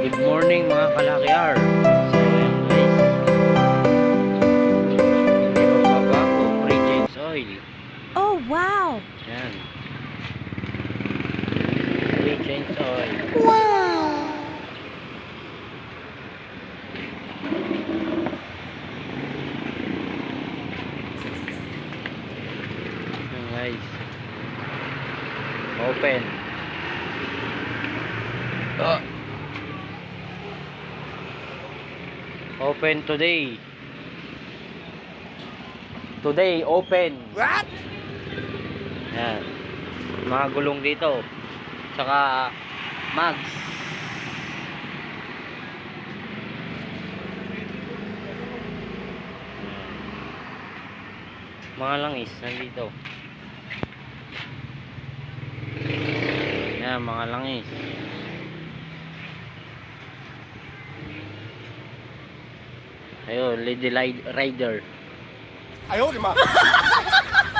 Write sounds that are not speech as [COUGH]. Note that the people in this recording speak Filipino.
Good morning mga kalakyar. So ayan guys. Hindi magbabago. Regen oil. Oh, wow! Yan. Regen oil. Wow! Yan guys. Open. Oh. Open today. Today open. What? Yan. Mga gulong dito. Tsaka mags. Mga langis nandito. Yan, mga langis. Ayun, Lady Rider. Ayaw, lima. [LAUGHS]